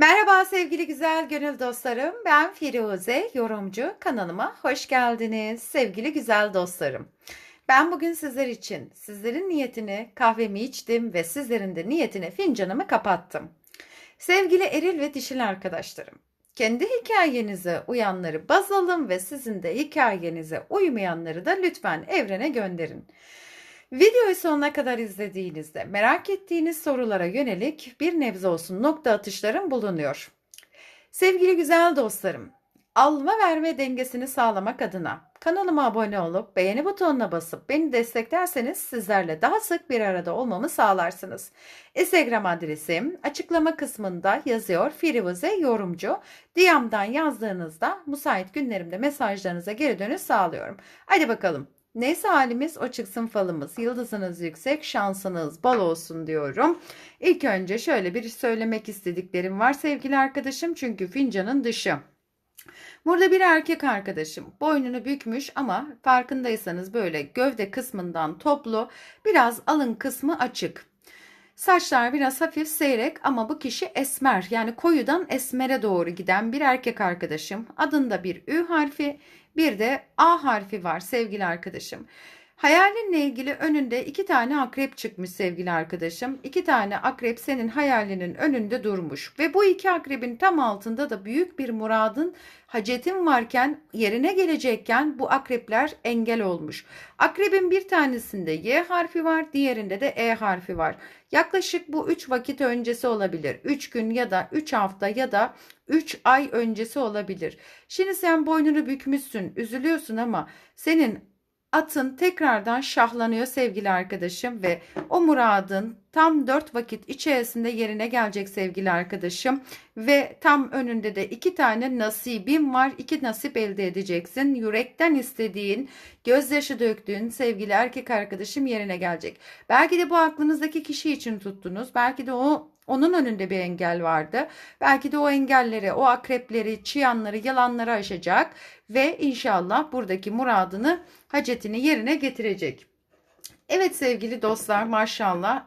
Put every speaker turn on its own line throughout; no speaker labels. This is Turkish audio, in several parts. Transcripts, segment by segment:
Merhaba sevgili güzel gönül dostlarım. Ben Firuze, yorumcu. Kanalıma hoş geldiniz sevgili güzel dostlarım. Ben bugün sizler için sizlerin niyetini kahvemi içtim ve sizlerin de niyetine fincanımı kapattım. Sevgili eril ve dişil arkadaşlarım, kendi hikayenize uyanları baz alın ve sizin de hikayenize uymayanları da lütfen evrene gönderin. Videoyu sonuna kadar izlediğinizde merak ettiğiniz sorulara yönelik bir nebze olsun nokta atışlarım bulunuyor. Sevgili güzel dostlarım, alma verme dengesini sağlamak adına kanalıma abone olup beğeni butonuna basıp beni desteklerseniz sizlerle daha sık bir arada olmamı sağlarsınız. Instagram adresim açıklama kısmında yazıyor Firuze Yorumcu. DM'dan yazdığınızda müsait günlerimde mesajlarınıza geri dönüş sağlıyorum. Hadi bakalım Neyse halimiz o çıksın falımız. Yıldızınız yüksek, şansınız bol olsun diyorum. İlk önce şöyle bir söylemek istediklerim var sevgili arkadaşım. Çünkü fincanın dışı. Burada bir erkek arkadaşım boynunu bükmüş ama farkındaysanız böyle gövde kısmından toplu biraz alın kısmı açık. Saçlar biraz hafif seyrek ama bu kişi esmer yani koyudan esmere doğru giden bir erkek arkadaşım. Adında bir Ü harfi bir de A harfi var sevgili arkadaşım. Hayalinle ilgili önünde iki tane akrep çıkmış sevgili arkadaşım. İki tane akrep senin hayalinin önünde durmuş. Ve bu iki akrebin tam altında da büyük bir muradın hacetin varken yerine gelecekken bu akrepler engel olmuş. Akrebin bir tanesinde Y harfi var diğerinde de E harfi var. Yaklaşık bu 3 vakit öncesi olabilir. 3 gün ya da 3 hafta ya da 3 ay öncesi olabilir. Şimdi sen boynunu bükmüşsün, üzülüyorsun ama senin atın tekrardan şahlanıyor sevgili arkadaşım ve o muradın tam 4 vakit içerisinde yerine gelecek sevgili arkadaşım ve tam önünde de iki tane nasibim var. iki nasip elde edeceksin. Yürekten istediğin, gözyaşı döktüğün sevgili erkek arkadaşım yerine gelecek. Belki de bu aklınızdaki kişi için tuttunuz. Belki de o onun önünde bir engel vardı. Belki de o engelleri, o akrepleri, çıyanları, yalanları aşacak ve inşallah buradaki muradını, hacetini yerine getirecek. Evet sevgili dostlar maşallah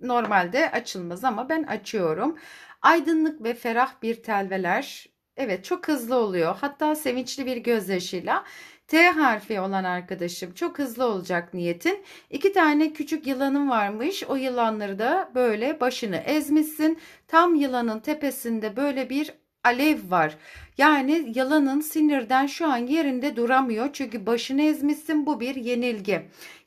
normalde açılmaz ama ben açıyorum. Aydınlık ve ferah bir telveler. Evet çok hızlı oluyor. Hatta sevinçli bir gözyaşıyla T harfi olan arkadaşım çok hızlı olacak niyetin. İki tane küçük yılanın varmış. O yılanları da böyle başını ezmişsin. Tam yılanın tepesinde böyle bir alev var. Yani yılanın sinirden şu an yerinde duramıyor. Çünkü başını ezmişsin bu bir yenilgi.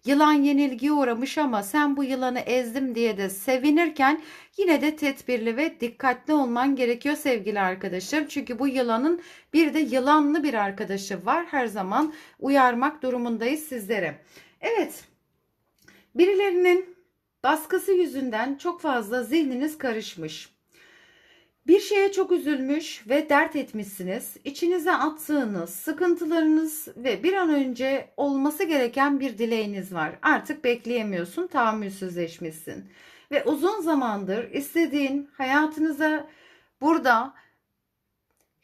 Yılan yenilgiye uğramış ama sen bu yılanı ezdim diye de sevinirken yine de tedbirli ve dikkatli olman gerekiyor sevgili arkadaşım. Çünkü bu yılanın bir de yılanlı bir arkadaşı var. Her zaman uyarmak durumundayız sizlere. Evet. Birilerinin baskısı yüzünden çok fazla zihniniz karışmış. Bir şeye çok üzülmüş ve dert etmişsiniz. İçinize attığınız sıkıntılarınız ve bir an önce olması gereken bir dileğiniz var. Artık bekleyemiyorsun, tahammülsüzleşmişsin. Ve uzun zamandır istediğin hayatınıza burada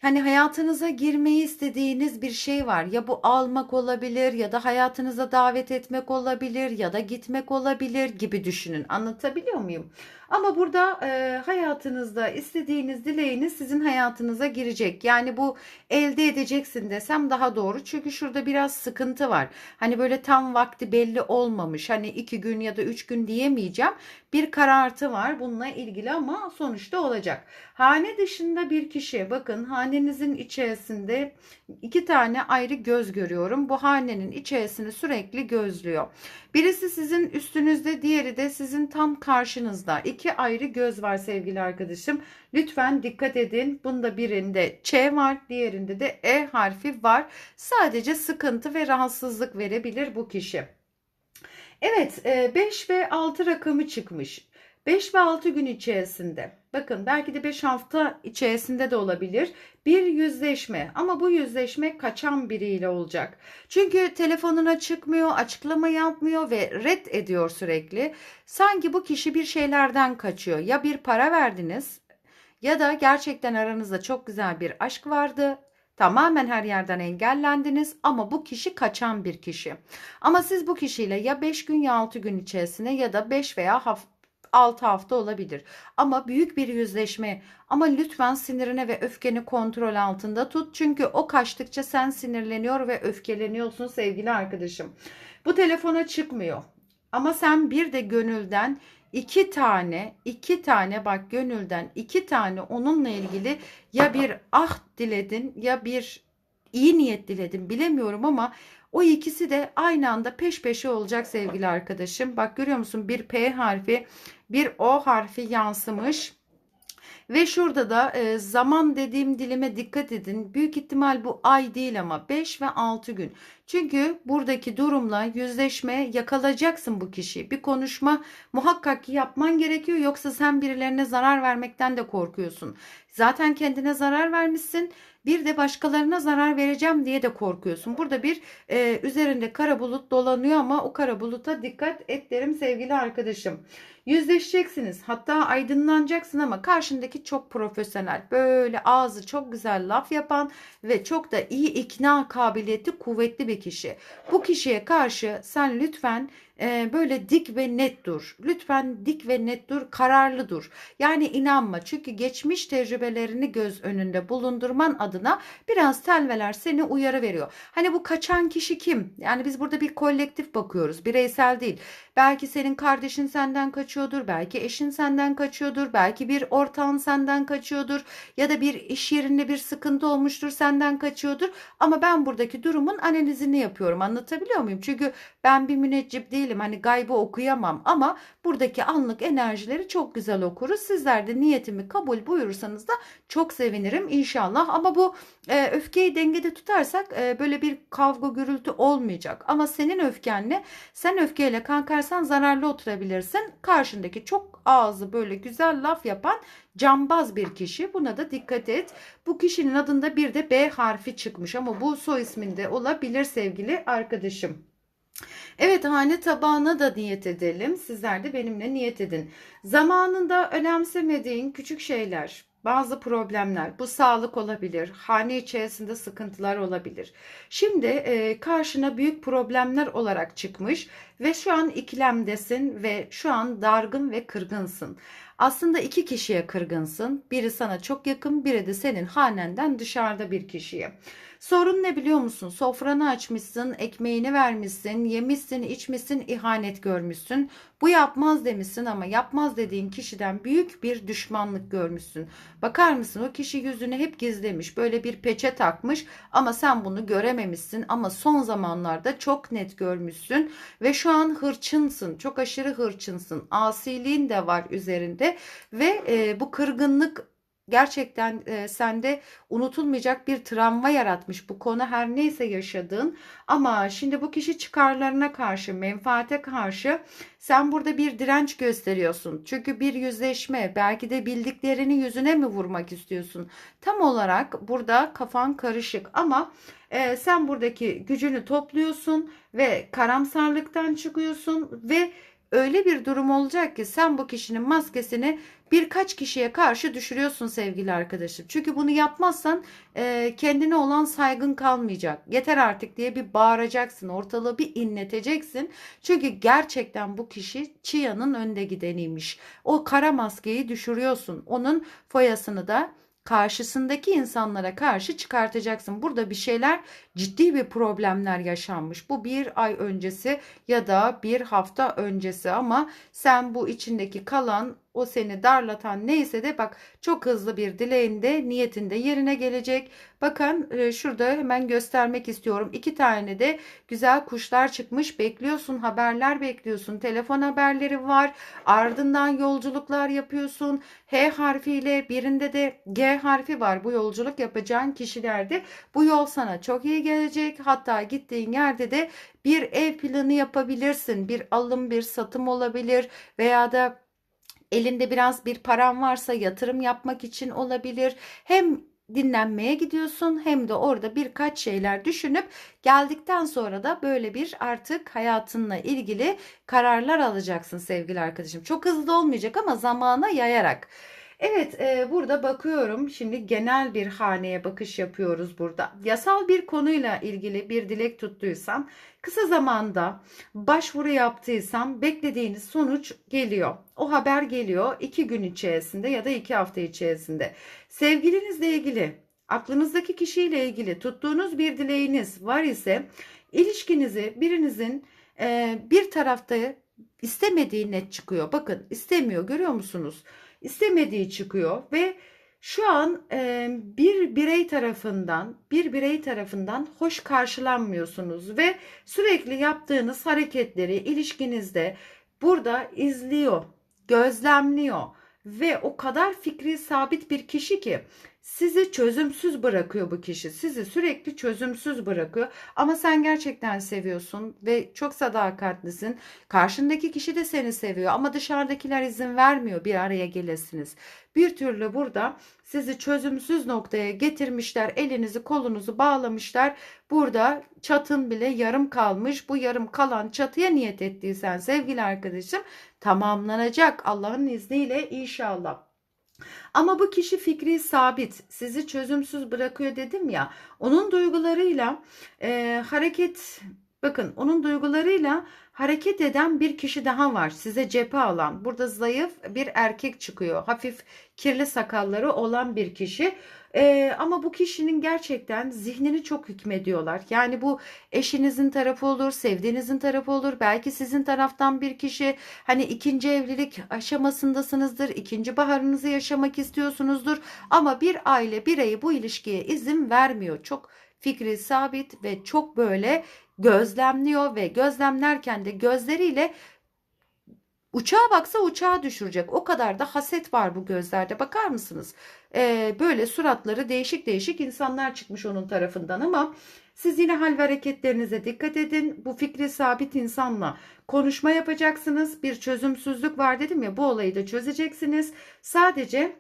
Hani hayatınıza girmeyi istediğiniz bir şey var. Ya bu almak olabilir ya da hayatınıza davet etmek olabilir ya da gitmek olabilir gibi düşünün. Anlatabiliyor muyum? Ama burada e, hayatınızda istediğiniz dileğiniz sizin hayatınıza girecek. Yani bu elde edeceksin desem daha doğru. Çünkü şurada biraz sıkıntı var. Hani böyle tam vakti belli olmamış. Hani iki gün ya da üç gün diyemeyeceğim. Bir karartı var bununla ilgili ama sonuçta olacak. Hane dışında bir kişi bakın hanenizin içerisinde iki tane ayrı göz görüyorum. Bu hanenin içerisini sürekli gözlüyor. Birisi sizin üstünüzde, diğeri de sizin tam karşınızda. İki ayrı göz var sevgili arkadaşım. Lütfen dikkat edin. Bunda birinde Ç var, diğerinde de E harfi var. Sadece sıkıntı ve rahatsızlık verebilir bu kişi. Evet, 5 ve 6 rakamı çıkmış. 5 ve 6 gün içerisinde bakın belki de 5 hafta içerisinde de olabilir bir yüzleşme ama bu yüzleşme kaçan biriyle olacak. Çünkü telefonuna çıkmıyor, açıklama yapmıyor ve red ediyor sürekli. Sanki bu kişi bir şeylerden kaçıyor. Ya bir para verdiniz ya da gerçekten aranızda çok güzel bir aşk vardı Tamamen her yerden engellendiniz ama bu kişi kaçan bir kişi. Ama siz bu kişiyle ya 5 gün ya 6 gün içerisinde ya da 5 veya 6 hafta olabilir. Ama büyük bir yüzleşme ama lütfen sinirine ve öfkeni kontrol altında tut. Çünkü o kaçtıkça sen sinirleniyor ve öfkeleniyorsun sevgili arkadaşım. Bu telefona çıkmıyor. Ama sen bir de gönülden iki tane, iki tane bak gönülden iki tane onunla ilgili ya bir ah diledin ya bir iyi niyet diledin bilemiyorum ama o ikisi de aynı anda peş peşe olacak sevgili arkadaşım. Bak görüyor musun bir P harfi bir O harfi yansımış. Ve şurada da e, zaman dediğim dilime dikkat edin. Büyük ihtimal bu ay değil ama 5 ve 6 gün. Çünkü buradaki durumla yüzleşme yakalayacaksın bu kişiyi. Bir konuşma muhakkak ki yapman gerekiyor. Yoksa sen birilerine zarar vermekten de korkuyorsun. Zaten kendine zarar vermişsin. Bir de başkalarına zarar vereceğim diye de korkuyorsun. Burada bir e, üzerinde kara bulut dolanıyor ama o kara buluta dikkat et derim sevgili arkadaşım. Yüzleşeceksiniz. Hatta aydınlanacaksın ama karşındaki çok profesyonel. Böyle ağzı çok güzel laf yapan ve çok da iyi ikna kabiliyeti kuvvetli bir kişi. Bu kişiye karşı sen lütfen e, böyle dik ve net dur. Lütfen dik ve net dur, kararlı dur. Yani inanma çünkü geçmiş tecrübelerini göz önünde bulundurman adına biraz telveler seni uyarı veriyor. Hani bu kaçan kişi kim? Yani biz burada bir kolektif bakıyoruz, bireysel değil. Belki senin kardeşin senden kaçıyordur, belki eşin senden kaçıyordur, belki bir ortağın senden kaçıyordur ya da bir iş yerinde bir sıkıntı olmuştur senden kaçıyordur. Ama ben buradaki durumun analizini yapıyorum. Anlatabiliyor muyum? Çünkü ben bir müneccip değilim. Hani gaybı okuyamam ama buradaki anlık enerjileri çok güzel okuruz. Sizler de niyetimi kabul buyurursanız da çok sevinirim inşallah. Ama bu e, öfkeyi dengede tutarsak e, böyle bir kavga gürültü olmayacak. Ama senin öfkenle sen öfkeyle kankarsan zararlı oturabilirsin. Karşındaki çok ağzı böyle güzel laf yapan cambaz bir kişi. Buna da dikkat et. Bu kişinin adında bir de B harfi çıkmış ama bu soy isminde olabilir sevgili arkadaşım. Evet hane tabağına da niyet edelim. Sizler de benimle niyet edin. Zamanında önemsemediğin küçük şeyler, bazı problemler, bu sağlık olabilir, hane içerisinde sıkıntılar olabilir. Şimdi e, karşına büyük problemler olarak çıkmış ve şu an ikilemdesin ve şu an dargın ve kırgınsın. Aslında iki kişiye kırgınsın. Biri sana çok yakın, biri de senin hanenden dışarıda bir kişiye. Sorun ne biliyor musun? Sofranı açmışsın, ekmeğini vermişsin, yemişsin, içmişsin, ihanet görmüşsün. Bu yapmaz demişsin ama yapmaz dediğin kişiden büyük bir düşmanlık görmüşsün. Bakar mısın o kişi yüzünü hep gizlemiş. Böyle bir peçe takmış ama sen bunu görememişsin ama son zamanlarda çok net görmüşsün ve şu an hırçınsın. Çok aşırı hırçınsın. Asiliğin de var üzerinde ve e, bu kırgınlık gerçekten e, sende unutulmayacak bir travma yaratmış bu konu. Her neyse yaşadığın. Ama şimdi bu kişi çıkarlarına karşı menfaate karşı sen burada bir direnç gösteriyorsun. Çünkü bir yüzleşme belki de bildiklerini yüzüne mi vurmak istiyorsun? Tam olarak burada kafan karışık. Ama e, sen buradaki gücünü topluyorsun ve karamsarlıktan çıkıyorsun ve öyle bir durum olacak ki sen bu kişinin maskesini birkaç kişiye karşı düşürüyorsun sevgili arkadaşım. Çünkü bunu yapmazsan e, kendine olan saygın kalmayacak. Yeter artık diye bir bağıracaksın. Ortalığı bir inleteceksin. Çünkü gerçekten bu kişi Chia'nın önde gideniymiş. O kara maskeyi düşürüyorsun. Onun foyasını da karşısındaki insanlara karşı çıkartacaksın. Burada bir şeyler ciddi bir problemler yaşanmış. Bu bir ay öncesi ya da bir hafta öncesi ama sen bu içindeki kalan o seni darlatan neyse de bak çok hızlı bir dileğinde niyetinde yerine gelecek. Bakın e, şurada hemen göstermek istiyorum. İki tane de güzel kuşlar çıkmış. Bekliyorsun haberler bekliyorsun. Telefon haberleri var. Ardından yolculuklar yapıyorsun. H harfiyle birinde de G harfi var. Bu yolculuk yapacağın kişilerde bu yol sana çok iyi gelecek. Hatta gittiğin yerde de bir ev planı yapabilirsin. Bir alım bir satım olabilir veya da elinde biraz bir param varsa yatırım yapmak için olabilir. Hem dinlenmeye gidiyorsun hem de orada birkaç şeyler düşünüp geldikten sonra da böyle bir artık hayatınla ilgili kararlar alacaksın sevgili arkadaşım. Çok hızlı olmayacak ama zamana yayarak. Evet, e, burada bakıyorum. Şimdi genel bir haneye bakış yapıyoruz burada. Yasal bir konuyla ilgili bir dilek tuttuysam, kısa zamanda başvuru yaptıysam beklediğiniz sonuç geliyor. O haber geliyor iki gün içerisinde ya da iki hafta içerisinde. Sevgilinizle ilgili, aklınızdaki kişiyle ilgili tuttuğunuz bir dileğiniz var ise ilişkinizi birinizin e, bir tarafta istemediği net çıkıyor. Bakın istemiyor görüyor musunuz? İstemediği çıkıyor ve şu an e, bir birey tarafından bir birey tarafından hoş karşılanmıyorsunuz ve sürekli yaptığınız hareketleri ilişkinizde burada izliyor, gözlemliyor ve o kadar fikri sabit bir kişi ki sizi çözümsüz bırakıyor bu kişi. Sizi sürekli çözümsüz bırakıyor. Ama sen gerçekten seviyorsun ve çok sadakatlisin. Karşındaki kişi de seni seviyor ama dışarıdakiler izin vermiyor bir araya gelesiniz. Bir türlü burada sizi çözümsüz noktaya getirmişler. Elinizi kolunuzu bağlamışlar. Burada çatın bile yarım kalmış. Bu yarım kalan çatıya niyet ettiysen sevgili arkadaşım tamamlanacak Allah'ın izniyle inşallah. Ama bu kişi fikri sabit, sizi çözümsüz bırakıyor dedim ya. Onun duygularıyla e, hareket, bakın onun duygularıyla hareket eden bir kişi daha var. Size cephe alan. Burada zayıf bir erkek çıkıyor. Hafif kirli sakalları olan bir kişi. Ee, ama bu kişinin gerçekten zihnini çok hükmediyorlar. Yani bu eşinizin tarafı olur, sevdiğinizin tarafı olur. Belki sizin taraftan bir kişi hani ikinci evlilik aşamasındasınızdır. ikinci baharınızı yaşamak istiyorsunuzdur. Ama bir aile bireyi bu ilişkiye izin vermiyor. Çok fikri sabit ve çok böyle gözlemliyor ve gözlemlerken de gözleriyle Uçağa baksa uçağa düşürecek. O kadar da haset var bu gözlerde. Bakar mısınız? Ee, böyle suratları değişik değişik insanlar çıkmış onun tarafından ama siz yine hal ve hareketlerinize dikkat edin. Bu fikri sabit insanla konuşma yapacaksınız. Bir çözümsüzlük var dedim ya bu olayı da çözeceksiniz. Sadece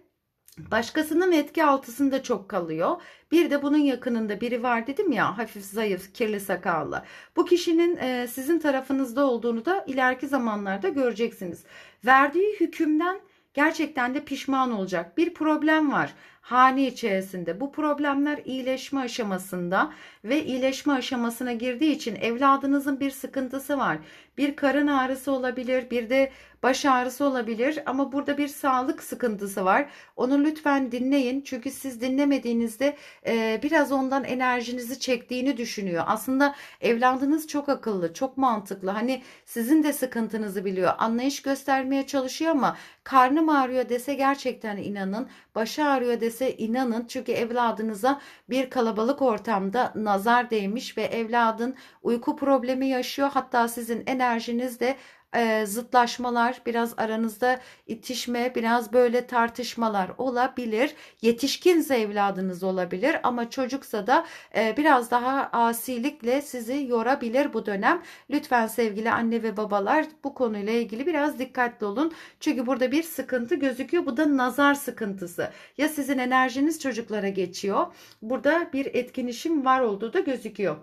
Başkasının etki altısında çok kalıyor. Bir de bunun yakınında biri var dedim ya hafif zayıf kirli sakallı. Bu kişinin e, sizin tarafınızda olduğunu da ileriki zamanlarda göreceksiniz. Verdiği hükümden gerçekten de pişman olacak. Bir problem var hane içerisinde. Bu problemler iyileşme aşamasında ve iyileşme aşamasına girdiği için evladınızın bir sıkıntısı var. Bir karın ağrısı olabilir, bir de baş ağrısı olabilir ama burada bir sağlık sıkıntısı var. Onu lütfen dinleyin çünkü siz dinlemediğinizde e, biraz ondan enerjinizi çektiğini düşünüyor. Aslında evladınız çok akıllı, çok mantıklı. Hani sizin de sıkıntınızı biliyor. Anlayış göstermeye çalışıyor ama karnım ağrıyor dese gerçekten inanın. Başı ağrıyor dese inanın. Çünkü evladınıza bir kalabalık ortamda nazar değmiş ve evladın uyku problemi yaşıyor. Hatta sizin enerjiniz de e, zıtlaşmalar, biraz aranızda itişme, biraz böyle tartışmalar olabilir. Yetişkinse evladınız olabilir ama çocuksa da e, biraz daha asilikle sizi yorabilir bu dönem. Lütfen sevgili anne ve babalar bu konuyla ilgili biraz dikkatli olun. Çünkü burada bir sıkıntı gözüküyor. Bu da nazar sıkıntısı. Ya sizin enerjiniz çocuklara geçiyor. Burada bir etkinişim var olduğu da gözüküyor.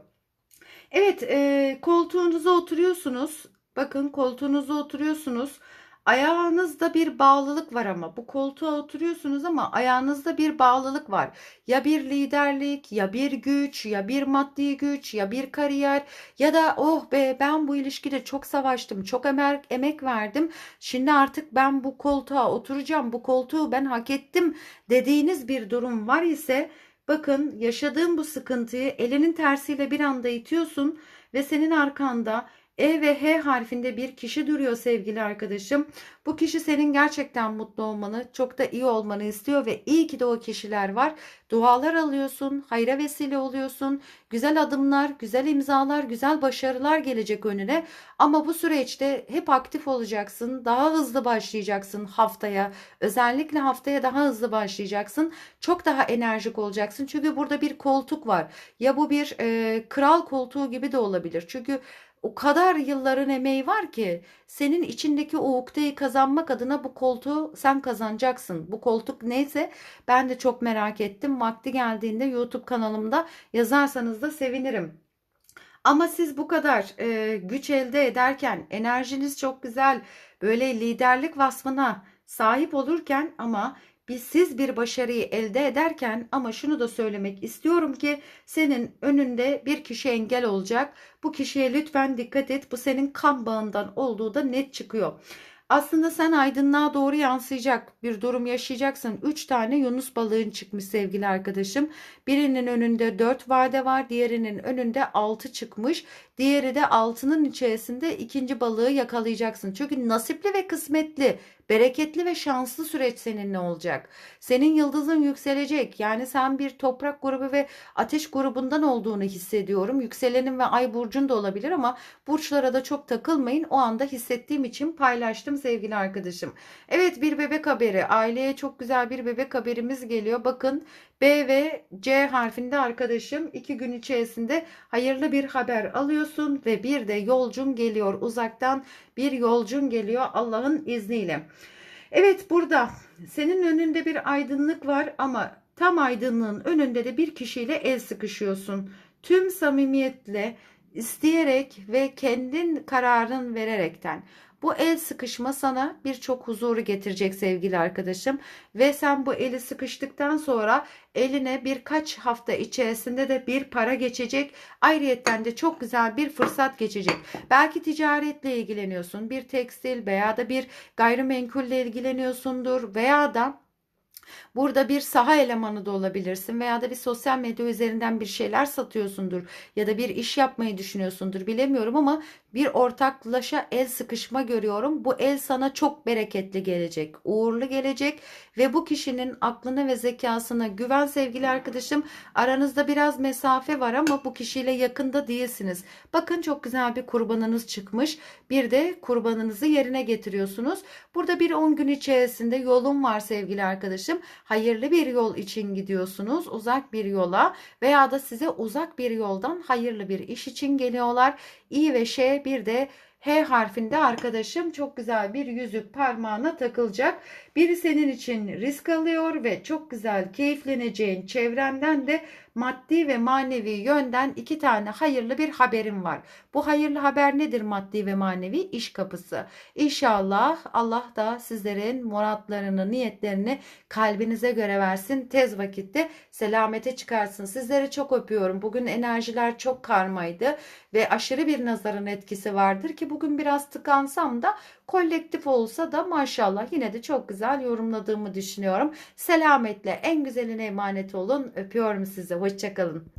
Evet, e, koltuğunuza oturuyorsunuz. Bakın koltuğunuzda oturuyorsunuz. Ayağınızda bir bağlılık var ama bu koltuğa oturuyorsunuz ama ayağınızda bir bağlılık var. Ya bir liderlik, ya bir güç, ya bir maddi güç, ya bir kariyer ya da oh be ben bu ilişkide çok savaştım, çok emek, emek verdim. Şimdi artık ben bu koltuğa oturacağım, bu koltuğu ben hak ettim dediğiniz bir durum var ise bakın yaşadığın bu sıkıntıyı elinin tersiyle bir anda itiyorsun ve senin arkanda e ve H harfinde bir kişi duruyor sevgili arkadaşım. Bu kişi senin gerçekten mutlu olmanı, çok da iyi olmanı istiyor ve iyi ki de o kişiler var. Dualar alıyorsun, hayra vesile oluyorsun. Güzel adımlar, güzel imzalar, güzel başarılar gelecek önüne. Ama bu süreçte hep aktif olacaksın. Daha hızlı başlayacaksın haftaya. Özellikle haftaya daha hızlı başlayacaksın. Çok daha enerjik olacaksın. Çünkü burada bir koltuk var. Ya bu bir e, kral koltuğu gibi de olabilir. Çünkü o kadar yılların emeği var ki senin içindeki o ukdeyi kazanmak adına bu koltuğu sen kazanacaksın. Bu koltuk neyse ben de çok merak ettim. Vakti geldiğinde YouTube kanalımda yazarsanız da sevinirim. Ama siz bu kadar e, güç elde ederken enerjiniz çok güzel böyle liderlik vasfına sahip olurken ama bir siz bir başarıyı elde ederken ama şunu da söylemek istiyorum ki senin önünde bir kişi engel olacak. Bu kişiye lütfen dikkat et. Bu senin kan bağından olduğu da net çıkıyor. Aslında sen aydınlığa doğru yansıyacak bir durum yaşayacaksın. 3 tane Yunus balığın çıkmış sevgili arkadaşım. Birinin önünde 4 vade var, diğerinin önünde 6 çıkmış. Diğeri de altının içerisinde ikinci balığı yakalayacaksın. Çünkü nasipli ve kısmetli, bereketli ve şanslı süreç seninle olacak. Senin yıldızın yükselecek. Yani sen bir toprak grubu ve ateş grubundan olduğunu hissediyorum. Yükselenin ve ay burcun da olabilir ama burçlara da çok takılmayın. O anda hissettiğim için paylaştım sevgili arkadaşım. Evet bir bebek haberi. Aileye çok güzel bir bebek haberimiz geliyor. Bakın B ve C harfinde arkadaşım iki gün içerisinde hayırlı bir haber alıyorsun ve bir de yolcun geliyor uzaktan bir yolcun geliyor Allah'ın izniyle. Evet burada senin önünde bir aydınlık var ama tam aydınlığın önünde de bir kişiyle el sıkışıyorsun. Tüm samimiyetle isteyerek ve kendin kararın vererekten. Bu el sıkışma sana birçok huzuru getirecek sevgili arkadaşım ve sen bu eli sıkıştıktan sonra eline birkaç hafta içerisinde de bir para geçecek. Ayrıyetten de çok güzel bir fırsat geçecek. Belki ticaretle ilgileniyorsun, bir tekstil veya da bir gayrimenkulle ilgileniyorsundur veya da Burada bir saha elemanı da olabilirsin veya da bir sosyal medya üzerinden bir şeyler satıyorsundur ya da bir iş yapmayı düşünüyorsundur bilemiyorum ama bir ortaklaşa el sıkışma görüyorum. Bu el sana çok bereketli gelecek, uğurlu gelecek ve bu kişinin aklına ve zekasına güven sevgili arkadaşım. Aranızda biraz mesafe var ama bu kişiyle yakında değilsiniz. Bakın çok güzel bir kurbanınız çıkmış. Bir de kurbanınızı yerine getiriyorsunuz. Burada bir 10 gün içerisinde yolun var sevgili arkadaşım. Hayırlı bir yol için gidiyorsunuz. Uzak bir yola veya da size uzak bir yoldan hayırlı bir iş için geliyorlar. İ ve Ş bir de H harfinde arkadaşım çok güzel bir yüzük parmağına takılacak. Biri senin için risk alıyor ve çok güzel keyifleneceğin çevrenden de maddi ve manevi yönden iki tane hayırlı bir haberim var. Bu hayırlı haber nedir maddi ve manevi? iş kapısı. İnşallah Allah da sizlerin muratlarını, niyetlerini kalbinize göre versin. Tez vakitte selamete çıkarsın. Sizleri çok öpüyorum. Bugün enerjiler çok karmaydı ve aşırı bir nazarın etkisi vardır ki bugün biraz tıkansam da kolektif olsa da maşallah yine de çok güzel yorumladığımı düşünüyorum. Selametle en güzeline emanet olun. Öpüyorum sizi. Hoşçakalın.